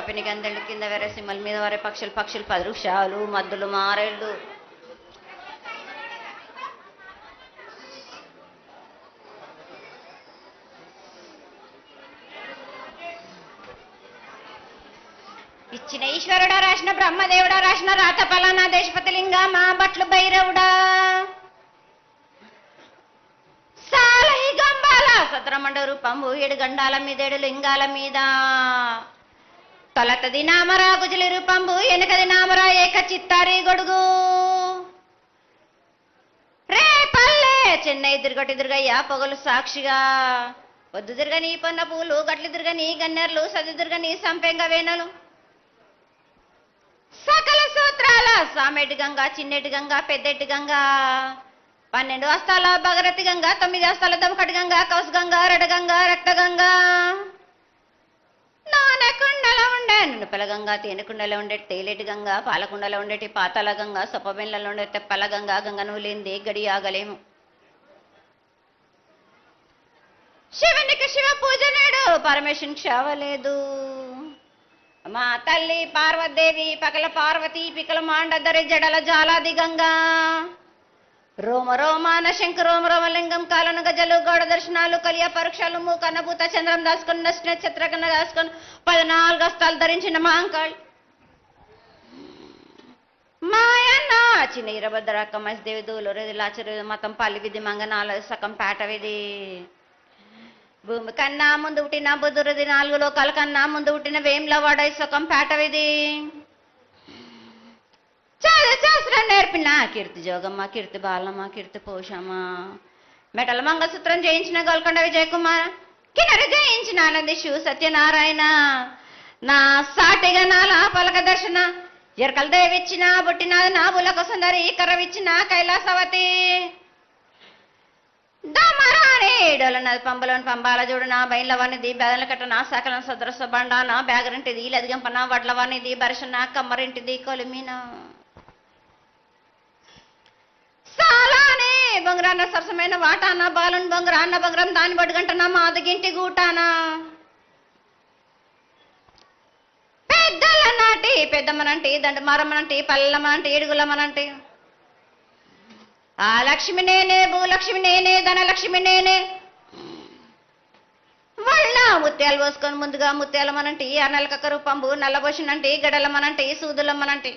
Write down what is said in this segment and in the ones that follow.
కపిని గందెళ్ళు కింద వేరే సింహల మీద వరే పక్షులు పక్షులు పది వృక్షాలు మద్దులు మారేళ్ళు. ఇచ్చిన ఈశ్వరుడా రాసిన బ్రహ్మదేవుడా రాసిన రాత పలానా దేశపతి లింగ మా బట్లు భైరవుడా. సాలహి గంబాల సతరమండ రూపంబు ఏడు గండాల మీద ఏడు లింగాల మీద. తొలతది నామరా గుజలి రూపంబు వెనకది నామరా ఏక చిత్తారి గొడుగు. రే పల్లె చెన్నై తిరగటి తిరగయ్యా పొగలు సాక్షిగా. పొద్దు తిరగని పొన్న పూలు గట్లు తిరగని గన్నెర్లు సది తిరగని సంపెంగ వేనలు సకల సూత్రాల సామెటి గంగా చిన్నెటి గంగా పెద్దెటి గంగా. పన్నెండు అస్తాల భగరతి గంగా తొమ్మిది అస్తాల దమకటి గంగా కౌసు గంగా రెడ గంగా రక్త గంగా. నానకుండలో ఉండే నునుపల గంగా తేనెకుండలో ఉండే తేలేటి గంగా పాలకుండలో ఉండేటి పాతాల గంగా సొప్పబెండ్లలో ఉండే తెప్పల గంగ గంగ నువ్వు లేనిదే గడి ఆగలేము శివునికి శివ పూజ నేడు పరమేశ్వరుని క్షవలేదు మా తల్లి పార్వదేవి పగల పార్వతి పికల మాండదరి జడల జాలాది గంగా రోమ రోమాన శంక రోమ రోమలింగం కాలను గజలు గౌడ దర్శనాలు కలియ పరీక్షలు మూకన్నభూత చంద్రం దాసుకుని నక్షత్ర చిత్రకన్న దాచుకొని పద్నాలుగు హస్తాలు ధరించిన మాంకాళ్. మాయన్న చిన్న ఇరభద్రక్క దూలు దూలూరు లాచరు మతం పల్లి విధి మంగనాల సకం పేట విధి. భూమి కన్నా ముందు పుట్టిన బుధురది నాలుగు లోకాల కన్నా ముందు పుట్టిన వేంల వాడ సుఖం పేటవిది చాలా శాస్త్రం నేర్పిన. కీర్తి జోగమ్మ కీర్తి బాలమ్మ కీర్తి పోషమ్మ. మెటల మంగళసూత్రం జయించిన గోల్కొండ విజయకుమార్ కిన్నర జయించిన ఆనంది శివ సత్యనారాయణ. నా సాటిగా నా పలక దర్శన ఎరకల దేవిచ్చిన బుట్టిన నా బులక సుందరి కర్రవిచ్చిన కైలాసవతి. దమరాని డోలనది పంబలోని పంబాల చూడు నా బయలవనిది బెదల కట్ట నా సకలం సదరస బండ నా బ్యాగరింటిది లదిగంప నా వడ్లవనిది బరిష నా కమ్మరింటిది కొలిమినా. సాలానే బొంగరాన్న సరసమైన వాటాన బాలున్ బొంగరాన్న బొంగరం దాని పడుగంటనా మాదగింటి గూటానా? పెద్దల నాటి పెద్దమ్మనంటి దండమారమ్మనంటి పల్లెమ్మనంటి ఏడుగులమ్మనంటి. ఆ లక్ష్మి నేనే భూలక్ష్మి నేనే ధనలక్ష్మి నేనే. వాళ్ళ ముత్యాలు పోసుకొని ముందుగా ముత్యాలమనంటి ఆ నెలకక్క రూపంబు నల్లబోసినంటి గడలమనంటి సూదులమ్మనంటి.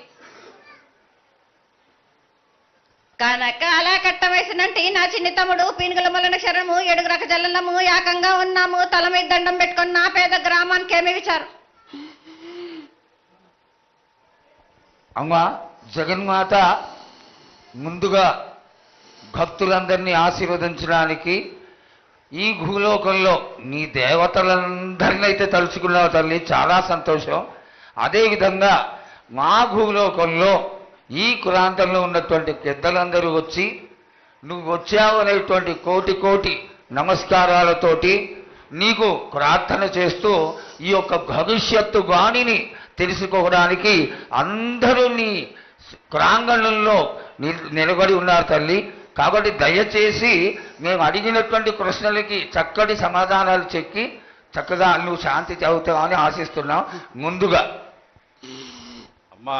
కనక అలా కట్టవేసినంటే నా చిన్ని తమ్ముడు పీనుగుల మల్లన క్షరము ఏడుగు రక జల్లము ఏకంగా ఉన్నాము. తల మీద దండం పెట్టుకొని నా పేద గ్రామానికి ఏమి విచారు? అమ్మా జగన్మాత ముందుగా భక్తులందరినీ ఆశీర్వదించడానికి ఈ భూలోకంలో నీ దేవతలందరినీ అయితే తలుచుకున్నావు తల్లి. చాలా సంతోషం. అదేవిధంగా మా భూలోకంలో ఈ కులాంతంలో ఉన్నటువంటి పెద్దలందరూ వచ్చి నువ్వు వచ్చావు అనేటువంటి కోటి కోటి నమస్కారాలతోటి నీకు ప్రార్థన చేస్తూ ఈ యొక్క భవిష్యత్తు వాణిని తెలుసుకోవడానికి అందరూ నీ ప్రాంగణంలో నిలబడి ఉన్నారు తల్లి. కాబట్టి దయచేసి మేము అడిగినటువంటి ప్రశ్నలకి చక్కటి సమాధానాలు చెక్కి చక్కగా నువ్వు శాంతి చదువుతావని ఆశిస్తున్నాం ముందుగా. అమ్మా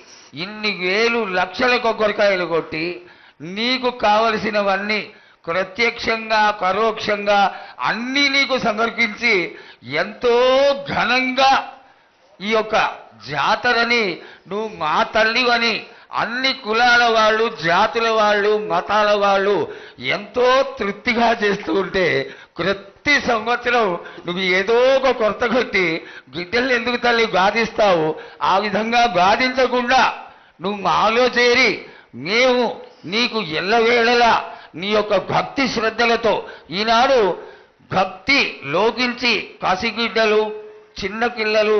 ఇన్ని వేలు లక్షల కొబ్బరికాయలు కొట్టి నీకు కావలసినవన్నీ ప్రత్యక్షంగా పరోక్షంగా అన్నీ నీకు సమర్పించి ఎంతో ఘనంగా ఈ యొక్క జాతరని నువ్వు మా తల్లివని అన్ని కులాల వాళ్ళు జాతుల వాళ్ళు మతాల వాళ్ళు ఎంతో తృప్తిగా చేస్తూ ఉంటే ప్రతి సంవత్సరం నువ్వు ఏదో ఒక కొరత కొట్టి గిడ్డల్ని ఎందుకు తల్లి గాదిస్తావు ఆ విధంగా గాదించకుండా నువ్వు మాలో చేరి మేము నీకు ఎల్లవేళలా నీ యొక్క భక్తి శ్రద్ధలతో ఈనాడు భక్తి లోకించి కసిగిడ్డలు చిన్న పిల్లలు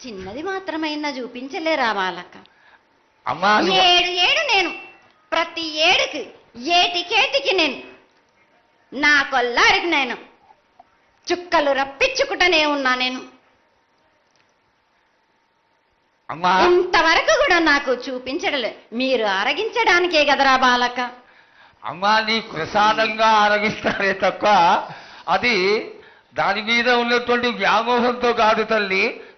చిన్నది మాత్రమైనా చూపించలేరా బాలక అమ్మా అది- ఏడు ఏడు నేను. ప్రతి ఏడుకి ఏటికేటికి నేను. నా కొల్లారికి నేను. చుక్కలు రప్పించుకుంటూనే ఉన్నా నేను. అమ్మా. ఇంతవరకు కూడా నాకు చూపించడం లేదు. మీరు ఆరగించడానికే కదరా బాలక అమ్మా నీ ప్రసాదంగా ఆరగిస్తారే తప్ప అది దాని మీద ఉన్నటువంటి వ్యామోహంతో కాదు తల్లి.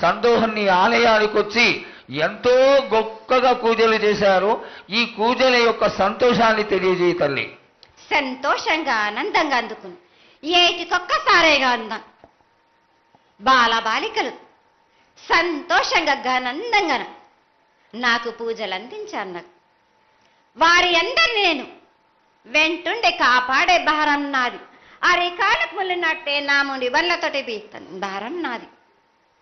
సందోహన్ని ఆలయానికి వచ్చి ఎంతో గొప్పగా పూజలు చేశారు. ఈ పూజల యొక్క సంతోషాన్ని తెలియజేయ తల్లి. సంతోషంగా ఆనందంగా అందుకుని. ఏటికొక్కసారేగా అందాం. బాలబాలికలు సంతోషంగా ఘనందంగా నాకు పూజలు అందించాను నాకు వారి అందరిని నేను వెంటుండే కాపాడే భారం నాది. అరికాలకు ముళ్ళినట్టే నా నాముని వల్లతోటి పీక్తాను భారం నాది.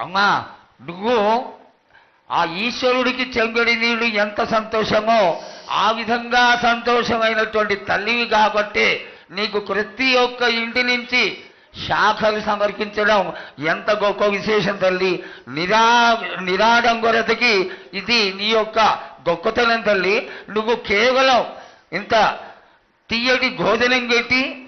అమ్మా నువ్వు ఆ ఈశ్వరుడికి చెంగడి నీళ్ళు ఎంత సంతోషమో ఆ విధంగా సంతోషమైనటువంటి తల్లివి కాబట్టి నీకు ప్రతి ఒక్క ఇంటి నుంచి శాఖలు సమర్పించడం ఎంత గొప్ప విశేషం తల్లి. నిరా నిరాడంబరతకి ఇది నీ యొక్క గొప్పతనం తల్లి. నువ్వు కేవలం ఇంత తీయటి భోజనం పెట్టి